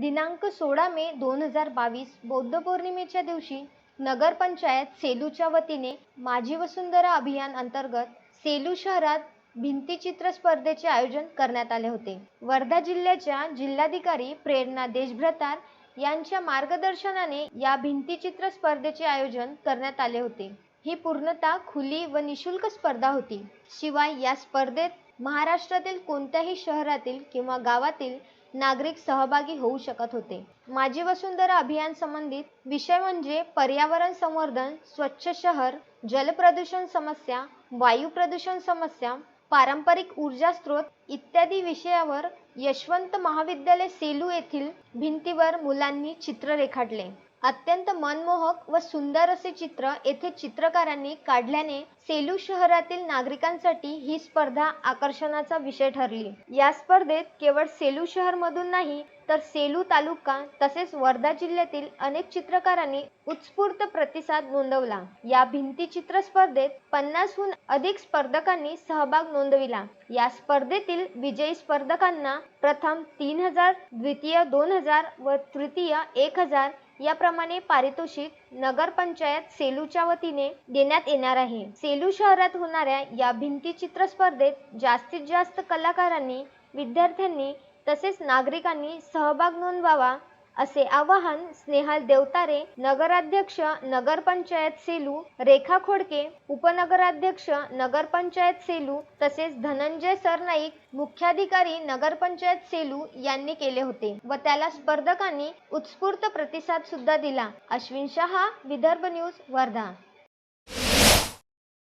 दिनांक सोळा मे दोन हजार बावीस बौद्ध पौर्णिमेच्या दिवशी नगरपंचायत सेलूच्या वतीने माझी वसुंधरा अभियान अंतर्गत सेलू शहरात भिंतीचित्र स्पर्धेचे आयोजन करण्यात आले होते. वर्धा जिल्ह्याच्या जिल्हाधिकारी प्रेरणा देशभ्रतार यांच्या मार्गदर्शनाने या भिंतीचित्र स्पर्धेचे आयोजन करण्यात आले होते. ही पूर्णतः खुली व निशुल्क स्पर्धा होती. शिवाय या स्पर्धेत महाराष्ट्रातील कोणत्याही शहरातील किंवा गावातील नागरिक सहभागी होऊ शकत होते. माझी वसुंधरा अभियान संबंधित विषय म्हणजे पर्यावरण संवर्धन स्वच्छ शहर जलप्रदूषण समस्या वायू प्रदूषण समस्या पारंपरिक ऊर्जा स्रोत इत्यादी विषयावर यशवंत महाविद्यालय सेलू येथील भिंतीवर मुलांनी चित्र रेखाटले. अत्यंत मनमोहक व सुंदर असे चित्र येथे चित्रकारांनी काढल्याने सेलू शहरातील नागरिकांसाठी ही स्पर्धा आकर्षणाचा विषय ठरली. या स्पर्धेत केवळ सेलू शहरमधून नाही तर सेलू तालुका तसेच वर्धा जिल्ह्यातील अनेक चित्रकारांनी उत्स्फूर्त प्रतिसाद नोंदवला. या भित्तिचित्र स्पर्धेत पन्नासहून अधिक स्पर्धकांनी सहभाग नोंदविला. या स्पर्धेतील विजयी स्पर्धकांना प्रथम तीन हजार द्वितीय दोन हजार व तृतीय एक हजार याप्रमाणे पारितोषिक नगरपंचायत सेलूच्या वतीने देण्यात येणार आहे. सेलू शहरात होणाऱ्या या भिंतीचित्र स्पर्धेत जास्तीत जास्त कलाकारांनी विद्यार्थ्यांनी तसेच नागरिकांनी सहभाग नोंदवावा असे आवाहन स्नेहल देवतारे नगराध्यक्ष नगरपंचायत सेलू रेखा खोडके उपनगराध्यक्ष नगरपंचायत सेलू तसेच धनंजय सरनाईक मुख्याधिकारी नगरपंचायत सेलू यांनी केले होते व त्याला स्पर्धकांनी उत्स्फूर्त प्रतिसाद सुद्धा दिला. अश्विन शहा विदर्भ न्यूज वर्धा.